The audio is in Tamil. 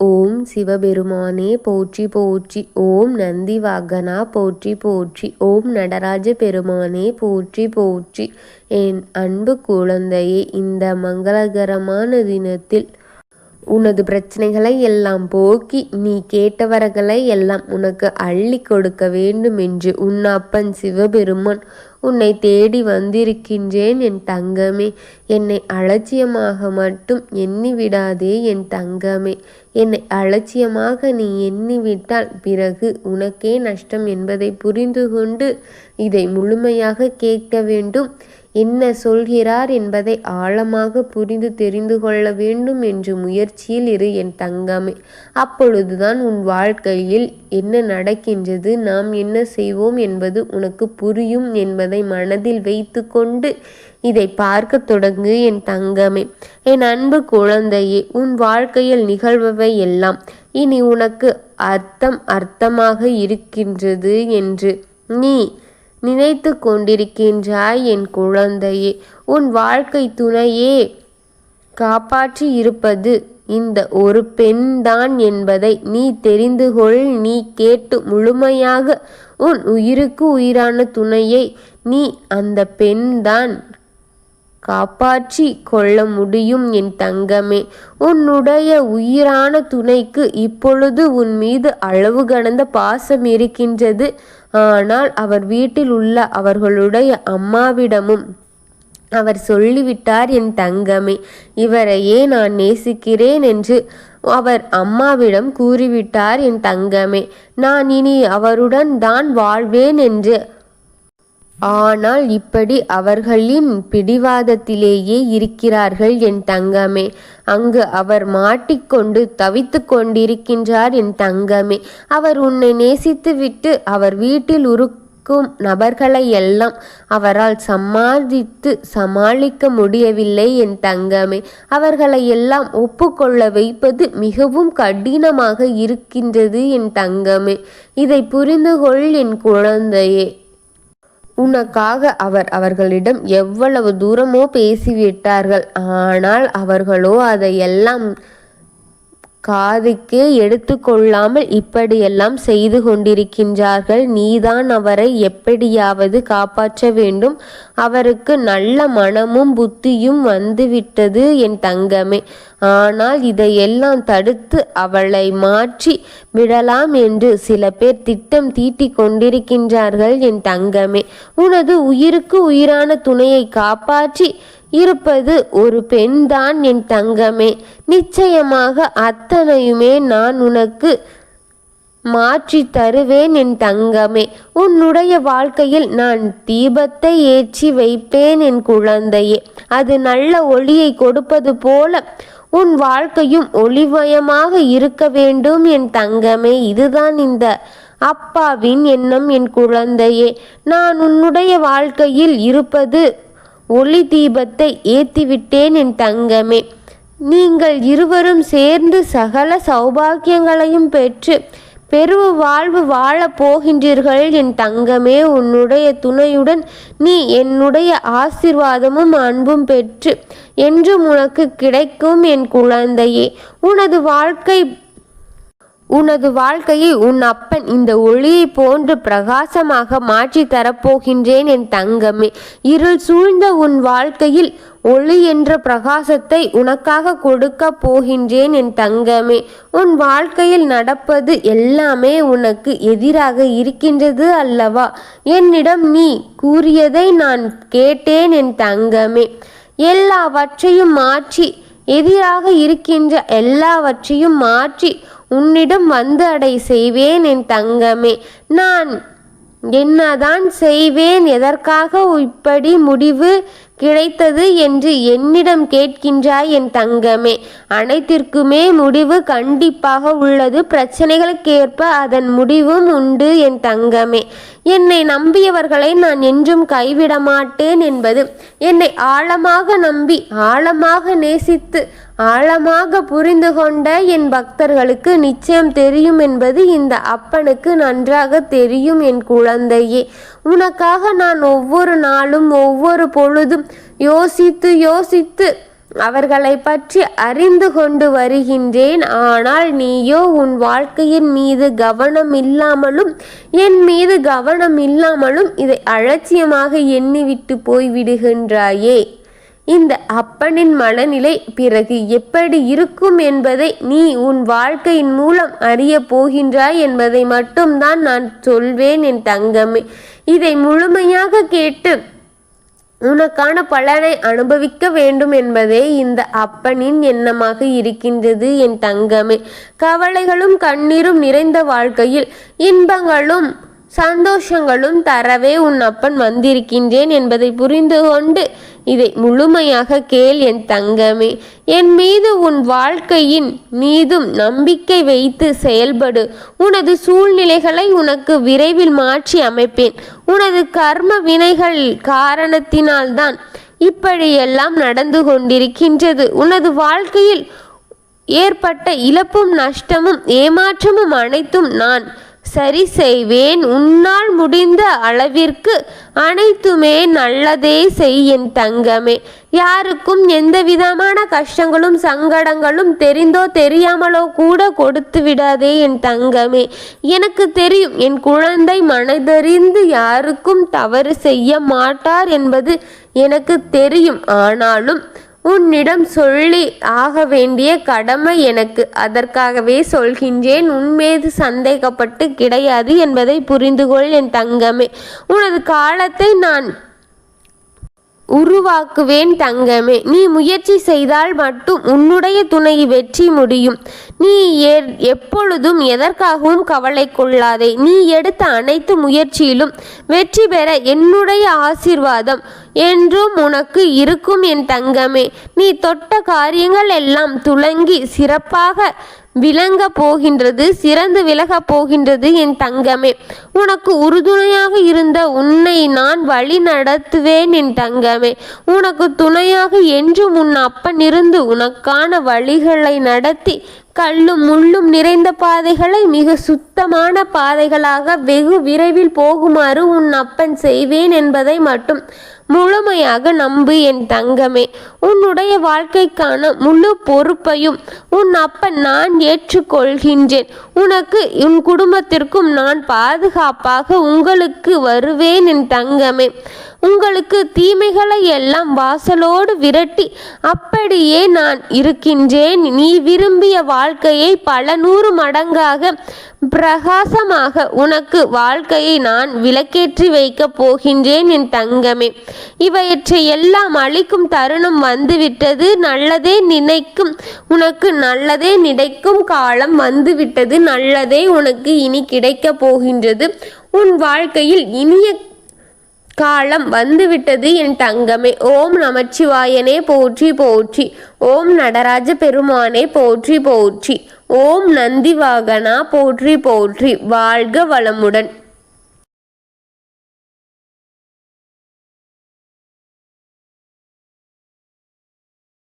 ஓம் சிவபெருமானே போற்றி போற்றி ஓம் நந்தி வாகனா போற்றி போற்றி ஓம் நடராஜ பெருமானே போற்றி போற்றி. என் அன்பு குழந்தையே இந்த மங்களகரமான தினத்தில் உனது பிரச்சனைகளை எல்லாம் போக்கி நீ கேட்டவர்களை எல்லாம் உனக்கு அள்ளி கொடுக்க வேண்டும் என்று உன் அப்பன் சிவபெருமான் உன்னை தேடி வந்திருக்கின்றேன். என் தங்கமே என்னை அலட்சியமாக மட்டும் எண்ணி விடாதே என் தங்கமே. என்னை அலட்சியமாக நீ எண்ணிவிட்டால் பிறகு உனக்கே நஷ்டம் என்பதை புரிந்து கொண்டு இதை முழுமையாக கேட்க வேண்டும். என்ன சொல்கிறார் என்பதை ஆழமாக புரிந்து தெரிந்து கொள்ள வேண்டும் என்று முயற்சியில் இரு என் தங்கமே. அப்பொழுதுதான் உன் வாழ்க்கையில் என்ன நடக்கின்றது நாம் என்ன செய்வோம் என்பது உனக்கு புரியும் என்பதை மனதில் வைத்து கொண்டு இதை பார்க்க தொடங்கு என் தங்கமே. என் அன்பு குழந்தையே உன் வாழ்க்கையில் நிகழ்பவை எல்லாம் இனி உனக்கு அர்த்தம் அர்த்தமாக இருக்கின்றது என்று. நீ நினைத்து கொண்டிருக்கின்றாய் என் குழந்தையே. உன் வாழ்க்கை துணையே. காப்பாற்றி இருப்பது இந்த ஒரு பெண்தான் என்பதை நீ தெரிந்து கொள். நீ கேட்டு முழுமையாக உன் உயிருக்கு உயிரான துணையை நீ அந்த பெண்தான். காப்பாற்றி கொள்ள முடியும் என் தங்கமே. உன்னுடைய உயிரான துணைக்கு இப்பொழுது உன் மீது அளவு கடந்த பாசம் இருக்கின்றது. ஆனால் அவர் வீட்டில் உள்ள அவர்களுடைய அம்மாவிடமும் அவர் சொல்லிவிட்டார் என் தங்கமே இவரையே நான் நேசிக்கிறேன் என்று அவர் அம்மாவிடம் கூறிவிட்டார் என் தங்கமே. நான் இனி அவருடன் தான் வாழ்வேன் என்று ஆனால் இப்படி அவர்களின் பிடிவாதத்திலேயே இருக்கிறார்கள் என் தங்கமே. அங்கு அவர் மாட்டிக்கொண்டு தவித்து கொண்டிருக்கின்றார் என் தங்கமே. அவர் உன்னை நேசித்துவிட்டு அவர் வீட்டில் உருக்கும் நபர்களை எல்லாம் அவரால் சமாளித்து சமாளிக்க முடியவில்லை என் தங்கமே. அவர்களை எல்லாம் ஒப்புக்கொள்ள வைப்பது மிகவும் கடினமாக இருக்கின்றது என் தங்கமே. இதை புரிந்து கொள் என் குழந்தையே. உனக்காக அவர் அவர்களிடம் எவ்வளவு தூரமோ பேசிவிட்டார்கள். ஆனால் அவர்களோ அதையெல்லாம் காதுக்கே எடுத்துக்கொள்ளாமல் இப்படியெல்லாம் செய்து கொண்டிருக்கின்றார்கள். நீதான் அவரை எப்படியாவது காப்பாற்ற வேண்டும். அவருக்கு நல்ல மனமும் புத்தியும் வந்துவிட்டது என் தங்கமே. ஆனால் இதையெல்லாம் தடுத்து அவளை மாற்றி விடலாம் என்று சில பேர் திட்டம் தீட்டிக் கொண்டிருக்கின்றார்கள் என் தங்கமே. உனது உயிருக்கு உயிரான துணையை காப்பாற்றி இருப்பது ஒரு பெண்தான் என் தங்கமே. நிச்சயமாக அத்தனையுமே நான் உனக்கு மாற்றி தருவேன் என் தங்கமே. உன்னுடைய வாழ்க்கையில் நான் தீபத்தை ஏற்றி வைப்பேன் என் குழந்தையே. அது நல்ல ஒளியை கொடுப்பது போல உன் வாழ்க்கையும் ஒளிமயமாக இருக்க வேண்டும் என் தங்கமே. இதுதான் இந்த அப்பாவின் எண்ணம் என் குழந்தையே. நான் உன்னுடைய வாழ்க்கையில் இருப்பது ஒளி தீபத்தை ஏற்றிவிட்டேன் என் தங்கமே. நீங்கள் இருவரும் சேர்ந்து சகல சௌபாக்கியங்களையும் பெற்று பெருவ வாழ்வு வாழப் போகின்றீர்கள் என் தங்கமே. உன்னுடைய துணையுடன் நீ என்னுடைய ஆசிர்வாதமும் அன்பும் பெற்று என்றும் உனக்கு கிடைக்கும் என் குழந்தையே. உனது வாழ்க்கை உனது வாழ்க்கையை உன் அப்பன் இந்த ஒளியை போன்று பிரகாசமாக மாற்றி தரப்போகின்றேன் என் தங்கமே. இருள் சூழ்ந்த உன் வாழ்க்கையில் ஒளி என்ற பிரகாசத்தை உனக்காக கொடுக்க போகின்றேன் என் தங்கமே. உன் வாழ்க்கையில் நடப்பது எல்லாமே உனக்கு எதிராக இருக்கின்றது அல்லவா? என்னிடம் நீ கூறியதை நான் கேட்டேன் என் தங்கமே. எல்லாவற்றையும் மாற்றி எதிராக இருக்கின்ற எல்லாவற்றையும் மாற்றி உன்னிடம் வந்து அடை செய்வேன் என் தங்கமே. நான் என்னதான் செய்வேன் எதற்காக இப்படி முடிவு கிடைத்தது என்று என்னிடம் கேட்கின்றாய் என் தங்கமே. அனைத்திற்குமே முடிவு கண்டிப்பாக உள்ளது. பிரச்சனைகளுக்கேற்ப அதன் முடிவும் உண்டு என் தங்கமே. என்னை நம்பியவர்களை நான் என்றும் கைவிட மாட்டேன் என்பது என்னை ஆழமாக நம்பி ஆழமாக நேசித்து ஆழமாக புரிந்து கொண்ட என் பக்தர்களுக்கு நிச்சயம் தெரியும் என்பது இந்த அப்பனுக்கு நன்றாக தெரியும் என் குழந்தையே. உனக்காக நான் ஒவ்வொரு நாளும் ஒவ்வொரு பொழுதும் யோசித்து யோசித்து அவர்களை பற்றி அறிந்து கொண்டு வருகின்றேன். ஆனால் நீயோ உன் வாழ்க்கையின் மீது கவனம் இல்லாமலும் என் மீது கவனம் இல்லாமலும் இதை அலட்சியமாக எண்ணிவிட்டு போய்விடுகின்றாயே. இந்த அப்பனின் மனநிலை பிறகு எப்படி இருக்கும் என்பதை நீ உன் வாழ்க்கையின் மூலம் அறிய போகின்றாய் என்பதை மட்டும்தான் நான் சொல்வேன் என் தங்கமே. இதை முழுமையாக கேட்டு உனக்கான பலனை அனுபவிக்க வேண்டும் என்பதே இந்த அப்பனின் எண்ணமாக இருக்கின்றது என் தங்கமே. கவலைகளும் கண்ணீரும் நிறைந்த வாழ்க்கையில் இன்பங்களும் சந்தோஷங்களும் தரவே உன் அப்பன் வந்திருக்கின்றேன் என்பதை புரிந்து கொண்டு இதை முழுமையாக கேள் என் தங்கமே. என் மீது உன் வாழ்க்கையின் மீதும் நம்பிக்கை வைத்து செயல்படு. உனது சூழ்நிலைகளை உனக்கு விரைவில் மாற்றி அமைப்பேன். உனது கர்ம வினைகள் காரணத்தினால்தான் இப்படியெல்லாம் நடந்து கொண்டிருக்கின்றது. உனது வாழ்க்கையில் ஏற்பட்ட இழப்பும் நஷ்டமும் ஏமாற்றமும் அனைத்தும் நான் சரி செய்வேன். உன்னால் முடிந்த அளவிற்கு அனைத்துமே நல்லதே செய் என் தங்கமே. யாருக்கும் எந்த விதமான கஷ்டங்களும் சங்கடங்களும் தெரிந்தோ தெரியாமலோ கூட கொடுத்து விடாதே என் தங்கமே. எனக்கு தெரியும் என் குழந்தை மனதறிந்து யாருக்கும் தவறு செய்ய மாட்டார் என்பது எனக்கு தெரியும். ஆனாலும் உன்னிடம் சொல்லி ஆக வேண்டிய கடமை எனக்கு. அதற்காகவே சொல்கின்றேன் உன்மீது சந்தேகப்பட்டு கிடையாது என்பதை புரிந்துகொள் என் தங்கமே. உனது காலத்தை நான் உருவாக்குவேன் தங்கமே. நீ முயற்சி செய்தால் மட்டும் உன்னுடைய துணை வெற்றி முடியும். நீ எப்பொழுதும் எதற்காகவும் கவலை கொள்ளாதே. நீ எடுத்த அனைத்து முயற்சியிலும் வெற்றி பெற என்னுடைய ஆசிர்வாதம். என்றும் உனக்கு இருக்கும் என் தங்கமே. நீ தொட்ட காரியங்கள் எல்லாம் துளங்கி சிறப்பாக விளங்க போகின்றது சிறந்து விலக போகின்றது என் தங்கமே. உனக்கு உறுதுணையாக இருந்த உன்னை நான் வழி நடத்துவேன் என் தங்கமே. உனக்கு துணையாக என்றும் உன் அப்பன் இருந்து உனக்கான வழிகளை நடத்தி கல்லும் முள்ளும் நிறைந்த பாதைகளை மிக சுத்தமான பாதைகளாக வெகு விரைவில் போகுமாறு உன் அப்பன் செய்வேன் என்பதை மட்டும் முழுமையாக நம்பு என் தங்கமே. உன்னுடைய வாழ்க்கைக்கான முழு பொறுப்பையும் உன் அப்பன் நான் ஏற்றுக்கொள்கின்றேன். உனக்கு உன் குடும்பத்திற்கும் நான் பாதுகாப்பாக உங்களுக்கு வருவேன் என் தங்கமே. உங்களுக்கு தீமைகளை எல்லாம் வாசலோடு விரட்டி அப்படியே நான் இருக்கின்றேன். நீ விரும்பிய வாழ்க்கையை பல நூறு மடங்காக பிரகாசமாக உனக்கு வாழ்க்கையை நான் விளக்கேற்றி வைக்கப் போகின்றேன் என் தங்கமே. இவையற்றை எல்லாம் அழிக்கும் தருணம் வந்துவிட்டது. நல்லதே நினைக்கும் உனக்கு நல்லதே நினைக்கும் காலம் வந்துவிட்டது. நல்லதே உனக்கு இனி கிடைக்கப் போகின்றது. உன் வாழ்க்கையில் இனிய காலம் வந்துவிட்டது என் தங்கமே. ஓம் நமச்சிவாயனே போற்றி போற்றி. ஓம் நடராஜ பெருமானே போற்றி போற்றி. ஓம் நந்திவாகனா போற்றி போற்றி. வாழ்க வளமுடன்.